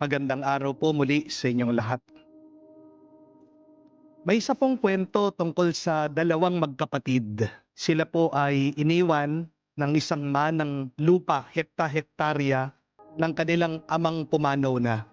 Magandang araw po muli sa inyong lahat. May isa pong kwento tungkol sa dalawang magkapatid. Sila po ay iniwan ng isang manang lupa, hekta-hektarya ng kanilang amang pumanaw na.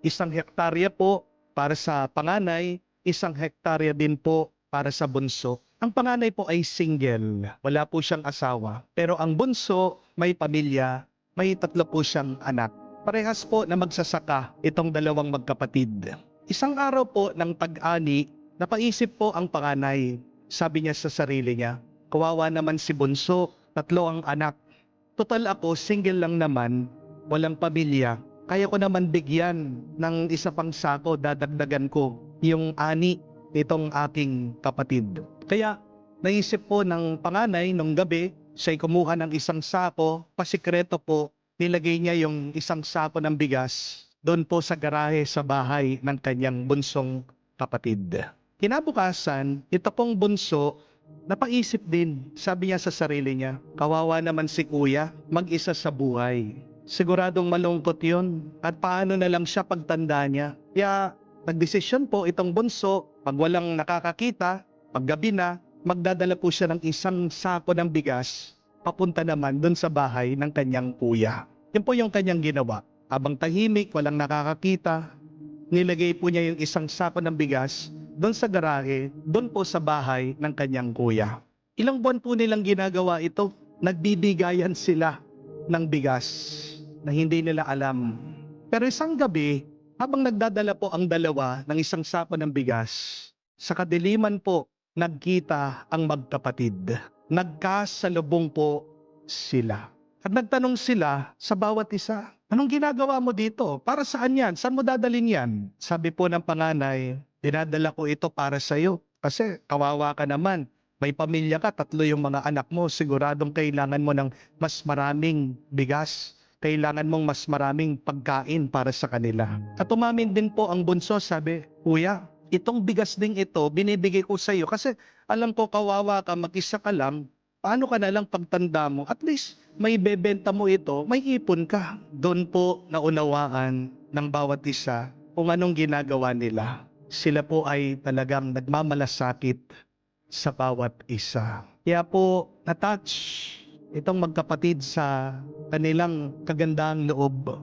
Isang hektarya po para sa panganay, isang hektarya din po para sa bunso. Ang panganay po ay single, wala po siyang asawa. Pero ang bunso may pamilya, may tatlo po siyang anak. Parehas po na magsasaka itong dalawang magkapatid. Isang araw po ng tag-ani, napaisip po ang panganay. Sabi niya sa sarili niya, kawawa naman si Bunso, tatlo ang anak. Total ako, single lang naman, walang pamilya. Kaya ko naman bigyan ng isa pang sako, dadagdagan ko yung ani nitong aking kapatid. Kaya naisip po ng panganay nung gabi, siya'y kumuha ng isang sako, pasikreto po, nilagay niya yung isang sako ng bigas doon po sa garahe sa bahay ng kanyang bunsong kapatid. Kinabukasan, ito pong bunso, napaisip din, sabi niya sa sarili niya, kawawa naman si kuya, mag-isa sa buhay. Siguradong malungkot yun, at paano na lang siya pagtanda niya. Kaya nagdesisyon po itong bunso, pag walang nakakakita, pag gabi na, magdadala po siya ng isang sako ng bigas papunta naman doon sa bahay ng kanyang kuya. Yan po yung kanyang ginawa. Habang tahimik, walang nakakakita, nilagay po niya yung isang sako ng bigas doon sa garahe, doon po sa bahay ng kanyang kuya. Ilang buwan po nilang ginagawa ito. Nagbibigayan sila ng bigas na hindi nila alam. Pero isang gabi, habang nagdadala po ang dalawa ng isang sako ng bigas, sa kadiliman po, nagkita ang magkapatid nagkasalubong po sila. At nagtanong sila sa bawat isa, anong ginagawa mo dito? Para saan yan? Saan mo dadalhin yan? Sabi po ng panganay, dinadala ko ito para sa iyo. Kasi kawawa ka naman. May pamilya ka, tatlo yung mga anak mo. Siguradong kailangan mo ng mas maraming bigas. Kailangan mong mas maraming pagkain para sa kanila. At umamin din po ang bunso, sabi, Kuya, itong bigas ding ito, binibigay ko sa iyo kasi alam ko kawawa ka, mag-isa ka lang, paano ka na lang pagtanda mo? At least may bebenta mo ito, may ipon ka. Doon po naunawaan ng bawat isa kung anong ginagawa nila. Sila po ay talagang nagmamalasakit sa bawat isa. Kaya po natouch itong magkapatid sa kanilang kagandang loob.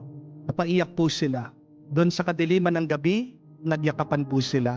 Napaiyak po sila. Doon sa kadiliman ng gabi, nagyakapan po sila.